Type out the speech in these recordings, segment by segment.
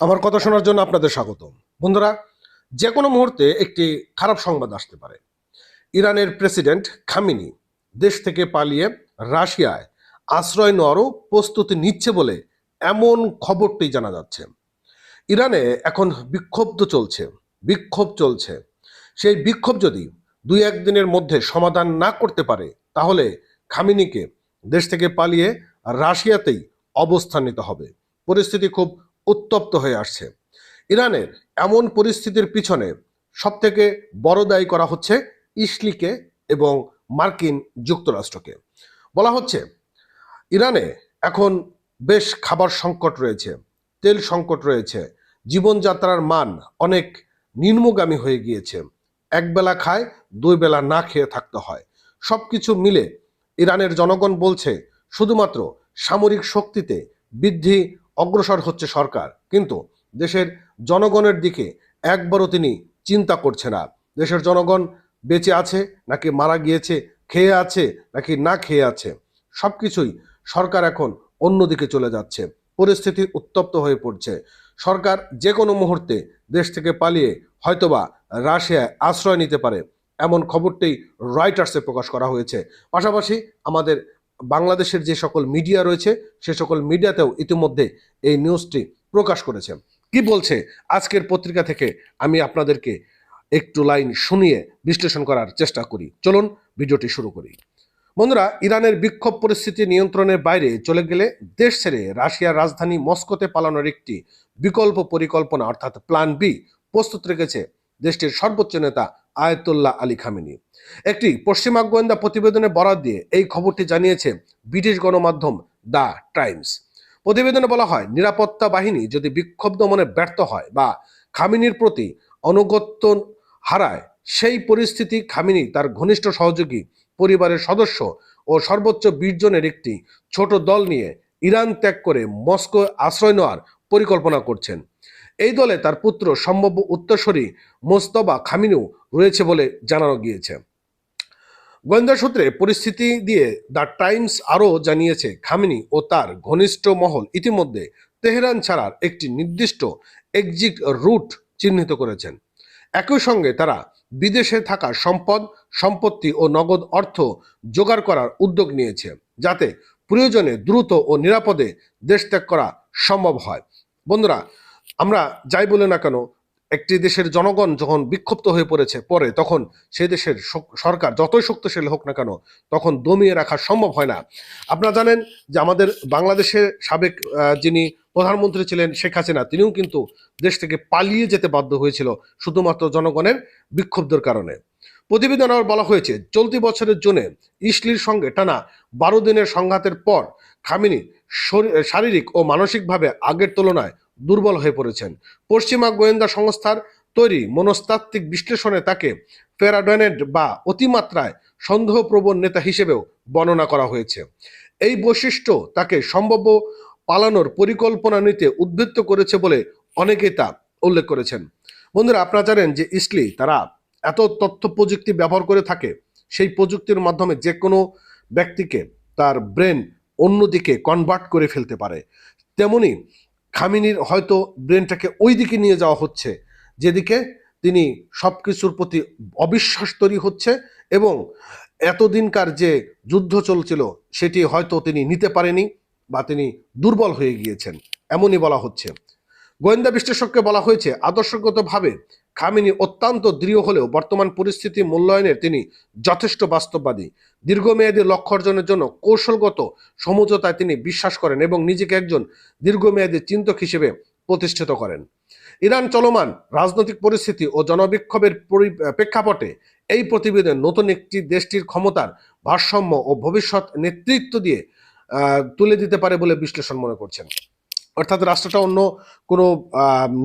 আমার কথা শোনার জন্য আপনাদের স্বাগত বন্ধুরা যে কোনো মুহূর্তে একটি খারাপ সংবাদ আসতে পারে। ইরানের প্রেসিডেন্ট খামিনি দেশ থেকে পালিয়ে রাশিয়ায় আশ্রয় নেওয়ারও প্রস্তুতি নিচ্ছে বলে এমন খবরটি জানা যাচ্ছে। ইরানে এখন বিক্ষোভ চলছে বিক্ষোভ চলছে। সেই বিক্ষোভ যদি দুই একদিনের মধ্যে সমাধান না করতে পারে, তাহলে খামিনিকে দেশ থেকে পালিয়ে রাশিয়াতেই অবস্থান নিতে হবে। পরিস্থিতি খুব উত্তপ্ত হয়ে আসছে। ইরানের এমন পরিস্থিতির পিছনে সবথেকে বড় দায়ী করা হচ্ছে ইসলিকে এবং মার্কিন যুক্তরাষ্ট্রকে। বলা হচ্ছে, ইরানে এখন বেশ খাবার সংকট রয়েছে, তেল সংকট রয়েছে, জীবনযাত্রার মান অনেক নিম্নগামী হয়ে গিয়েছে একবেলা খায়, দুই বেলা না খেয়ে থাকতে হয়। সব কিছু মিলে ইরানের জনগণ বলছে, শুধুমাত্র সামরিক শক্তিতে বৃদ্ধি অগ্রসর হচ্ছে সরকার। কিন্তু দেশের জনগণের দিকে একবারও তিনি চিন্তা করছে না। দেশের জনগণ বেঁচে আছে, নাকি মারা গিয়েছে, খেয়ে আছে, নাকি না খেয়ে আছে সব কিছুই সরকার এখন অন্যদিকে চলে যাচ্ছে। পরিস্থিতি উত্তপ্ত হয়ে পড়ছে। সরকার যে কোনো মুহূর্তে দেশ থেকে পালিয়ে হয়তোবা রাশিয়ায় আশ্রয় নিতে পারে। এমন খবরটি রয়টার্সে প্রকাশ করা হয়েছে। পাশাপাশি আমাদের বাংলাদেশের যে সকল মিডিয়া রয়েছে, সে সকল মিডিয়াতেও ইতিমধ্যে এই নিউজটি প্রকাশ করেছে। কি বলছে? আজকের পত্রিকা থেকে আমি আপনাদেরকে একটু লাইন শুনিয়ে বিশ্লেষণ করার চেষ্টা করি। চলুন, ভিডিওটি শুরু করি। বন্ধুরা, ইরানের বিক্ষোভ পরিস্থিতি নিয়ন্ত্রণের বাইরে চলে গেলে দেশ ছেড়ে রাশিয়ার রাজধানী মস্কোতে পালানোর একটি বিকল্প পরিকল্পনা, অর্থাৎ প্ল্যান বি প্রস্তুত রেখেছে দেশটির সর্বোচ্চ নেতা আয়তুল্লাহ আলী খামেনি। একটি পশ্চিমা গোয়েন্দা প্রতিবেদনে বরাদ দিয়ে এই খবরটি জানিয়েছে ব্রিটিশ গণমাধ্যম দ্য টাইমস। প্রতিবেদনে বলা হয়, নিরাপত্তা বাহিনী যদি বিক্ষোভ দমনে ব্যর্থ হয় বা খামিনির প্রতি অনুগত্য হারায়, সেই পরিস্থিতি খামিনি তার ঘনিষ্ঠ সহযোগী পরিবারের সদস্য ও সর্বোচ্চ বিশ জনের একটি ছোট দল নিয়ে ইরান ত্যাগ করে মস্কো আশ্রয় নেওয়ার পরিকল্পনা করছেন। এই দলে তার পুত্র সম্ভাব্য উত্তরসূরি মোস্তবা খামিনু রয়েছে বলে জানানো গিয়েছে। গোয়েন্দা সূত্রে পরিস্থিতি দিয়ে দ্য টাইমস আরও জানিয়েছে, খামিনি ও তার ঘনিষ্ঠ মহল ইতিমধ্যে তেহরান ছাড়ার একটি নির্দিষ্ট এক্সিট রুট চিহ্নিত করেছেন। একই সঙ্গে তারা বিদেশে থাকা সম্পদ, সম্পত্তি ও নগদ অর্থ জোগাড় করার উদ্যোগ নিয়েছে, যাতে প্রয়োজনে দ্রুত ও নিরাপদে দেশ ত্যাগ করা সম্ভব হয়। বন্ধুরা আমরা যাই বলে না কেন, একটি দেশের জনগণ যখন বিক্ষুব্ধ হয়ে পড়েছে, পরে তখন সেই দেশের সরকার যতই শক্তিশালী হোক না কেন, তখন দমিয়ে রাখা সম্ভব হয় না। আপনারা জানেন যে আমাদের বাংলাদেশের সাবেক যিনি প্রধানমন্ত্রী ছিলেন শেখ হাসিনা, তিনিও কিন্তু দেশ থেকে পালিয়ে যেতে বাধ্য হয়েছিল শুধুমাত্র জনগণের বিক্ষুব্ধের কারণে। প্রতিবেদন আবার বলা হয়েছে, চলতি বছরের জুনে ইসলির সঙ্গে টানা বারো দিনের সংঘাতের পর খামিনি শরী- শারীরিক ও মানসিকভাবে আগের তুলনায় দুর্বল হয়ে পড়েছেন। পশ্চিমা গোয়েন্দা সংস্থার তৈরি মনস্তাত্ত্বিক বিশ্লেষণে তাকে প্যারাডনেড বা অতিমাত্রায় সন্দেহপ্রবণ নেতা হিসেবেও বর্ণনা করা হয়েছে। এই বৈশিষ্ট্য তাকে সম্ভাব্য পালানোর পরিকল্পনা নিতে উদ্বৃত্ত করেছে বলে অনেকেই তা উল্লেখ করেছেন। বন্ধুরা, আপনারা জানেন যে ইসলি তারা এত তথ্য প্রযুক্তি ব্যবহার করে থাকে, সেই প্রযুক্তির মাধ্যমে যে কোনো ব্যক্তিকে তার ব্রেন অন্যদিকে কনভার্ট করে ফেলতে পারে। তেমনি খামিনির হয়তো ব্রেনটাকে ওই দিকে নিয়ে যাওয়া হচ্ছে, যেদিকে তিনি সব কিছুর প্রতি অবিশ্বাস তৈরি হচ্ছে এবং এতদিনকার যে যুদ্ধ চলছিল সেটি হয়তো তিনি নিতে পারেনি বা তিনি দুর্বল হয়ে গিয়েছেন, এমনই বলা হচ্ছে। গোয়েন্দা বিশ্লেষককে বলা হয়েছে, আদর্শগতভাবে খামিনি অত্যন্ত দৃঢ় হলেও বর্তমান পরিস্থিতি মূল্যায়নের তিনি যথেষ্ট বাস্তববাদী। দীর্ঘমেয়াদী লক্ষ্য অর্জনের জন্য কৌশলগত সমঝোতায় তিনি বিশ্বাস করেন এবং নিজেকে একজন দীর্ঘমেয়াদী চিন্তক হিসেবে প্রতিষ্ঠিত করেন। ইরান চলমান রাজনৈতিক পরিস্থিতি ও জনবিক্ষোভের পরি- প্রেক্ষাপটে এই প্রতিবেদন নতুন একটি দেশটির ক্ষমতার ভারসাম্য ও ভবিষ্যৎ নেতৃত্ব দিয়ে তুলে দিতে পারে বলে বিশ্লেষণ মনে করছেন। অর্থাৎ রাষ্ট্রটা অন্য কোনো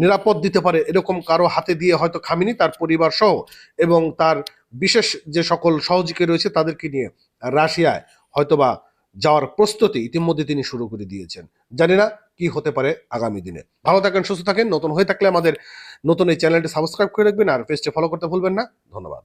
নিরাপদ দিতে পারে এরকম কারও হাতে দিয়ে হয়তো খামিনি তার পরিবার সহ এবং তার বিশেষ যে সকল সহযোগী রয়েছে তাদেরকে নিয়ে রাশিয়ায় হয়তোবা যাওয়ার প্রস্তুতি ইতিমধ্যে তিনি শুরু করে দিয়েছেন। জানি না কি হতে পারে আগামী দিনে। ভালো থাকেন, সুস্থ থাকেন, নতুন হয়ে থাকলে আমাদের নতুন এই চ্যানেলটি সাবস্ক্রাইব করে রাখবেন আর পেজটি ফলো করতে ভুলবেন না। ধন্যবাদ।